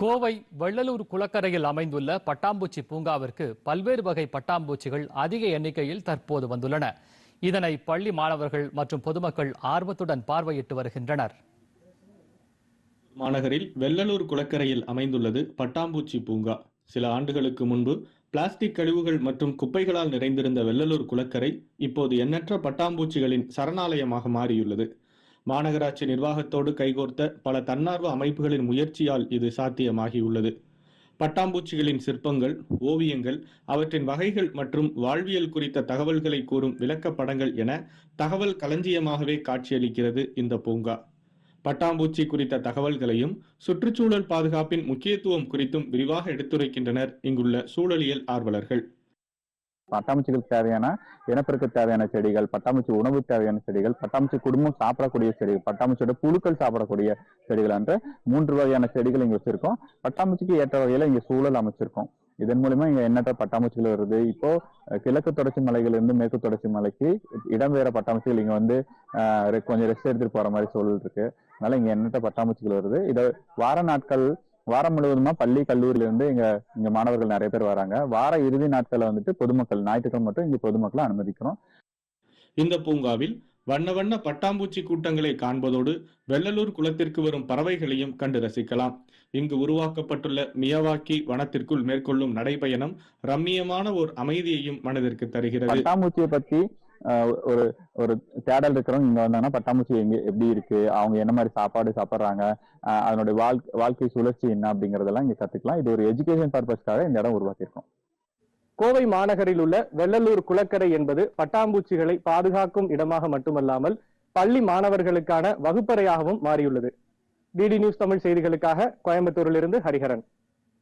கோவை வெள்ளலூர் குளக்கரையில் அமைந்துள்ள பட்டாம்பூச்சி பூங்காவிற்கு பல்வேறு வகை பட்டாம்பூச்சிகள் அதிக எண்ணிக்கையில் தற்போது வந்துள்ளன. இதனை பள்ளி மாணவர்கள் மற்றும் பொதுமக்கள் ஆர்வத்துடன் பார்வையிட்டு வருகின்றனர். மாநகரில் வெள்ளலூர் குளக்கரையில் அமைந்துள்ளது பட்டாம்பூச்சி பூங்கா. சில ஆண்டுகளுக்கு முன்பு பிளாஸ்டிக் கழிவுகள் மற்றும் குப்பைகளால் நிறைந்திருந்த வெள்ளலூர் குளக்கரை இப்போது எண்ணற்ற பட்டாம்பூச்சிகளின் சரணாலயமாக மாறியுள்ளது. மாநகராட்சி நிர்வாகத்தோடு கைகோர்த்த பல தன்னார்வ அமைப்புகளின் முயற்சியால் இது சாத்தியமாகியுள்ளது. பட்டாம்பூச்சிகளின் சிற்பங்கள் ஓவியங்கள் அவற்றின் வகைகள் மற்றும் வாழ்வியல் குறித்த தகவல்களை கூறும் விளக்கப்படங்கள் என தகவல் களஞ்சியமாகவே காட்சியளிக்கிறது இந்த பூங்கா. பட்டாம்பூச்சி குறித்த தகவல்களையும் சுற்றுச்சூழல் பாதுகாப்பின் முக்கியத்துவம் குறித்தும் விரிவாக எடுத்துரைக்கின்றனர் இங்குள்ள சூழலியல் ஆர்வலர்கள். பட்டாம்பூச்சிகளுக்கு தேவையான இனப்பெருக்க தேவையான செடிகள் பட்டாம்பூச்சி உணவு தேவையான செடிகள் பட்டாம்பூச்சி குடும்பம் சாப்பிடக்கூடிய செடிகள் பட்டாம்பூச்சியோட புழுக்கள் சாப்பிடக்கூடிய செடிகள் என்று மூன்று வகையான செடிகள் இங்க வச்சிருக்கோம். பட்டாம்பூச்சிக்கு ஏற்ற வகையில இங்க சூழல் அமைச்சிருக்கோம். இதன் மூலயமா இங்க எண்ணற்ற பட்டாம்பூச்சிகள் வருது? இப்போ கிழக்கு தொடர்ச்சி மலைகள் மேற்கு தொடர்ச்சி மலைக்கு இடம்பெயர பட்டாம்பூச்சிகள் இங்க வந்து ரெ- கொஞ்சம் ரெஸ்ட் எடுத்துட்டு போற மாதிரி சூழல் இருக்கு. அதனால இங்க எண்ணற்ற பட்டாம்பூச்சிகள் வருது? இதை வார நாட்கள் வாரம் முழுவதுமா பள்ளி கல்லூரியில இருந்து இங்க இங்க மாணவர்கள் நிறைய பேர் வராங்க. வார இறுதி நாட்கள்ல வந்துட்டு பொதுமக்கள் ஞாயிற்றுக்கிழமை மட்டும் இங்க பொதுமக்களை அனுமதிக்கிறோம். இந்த பூங்காவில் வண்ண வண்ண பட்டாம்பூச்சி கூட்டங்களை காண்பதோடு வெள்ளலூர் குளத்திற்கு வரும் பறவைகளையும் கண்டு ரசிக்கலாம். இங்கு உருவாக்கப்பட்டுள்ள மியவாக்கி வனத்திற்குள் மேற்கொள்ளும் நடைபயணம் ரம்மியமான ஓர் அமைதியையும் மனதிற்கு தருகிறது. பட்டாம்பூச்சியை பத்தி ஆஹ், ஒரு ஒரு தேடல் இருக்கிறவங்க இங்க வந்தாங்கன்னா பட்டாம்பூச்சி எங்க எப்படி இருக்கு? அவங்க என்ன மாதிரி சாப்பாடு சாப்பிடுறாங்க? அதனுடைய வாழ்க்கை வாழ்க்கை சுழற்சி என்ன அப்படிங்கறதெல்லாம் இங்க கத்துக்கலாம். இது ஒரு எஜுகேஷன் பர்பஸ்க்காக இந்த இடம் உருவாக்கியிருக்கோம். கோவை மாநகரில் உள்ள வெள்ளலூர் குளக்கரை என்பது பட்டாம்பூச்சிகளை பாதுகாக்கும் இடமாக மட்டுமல்லாமல் பள்ளி மாணவர்களுக்கான வகுப்பறையாகவும் மாறியுள்ளது. டிடி நியூஸ் தமிழ் செய்திகளுக்காக கோயம்புத்தூரிலிருந்து ஹரிஹரன்.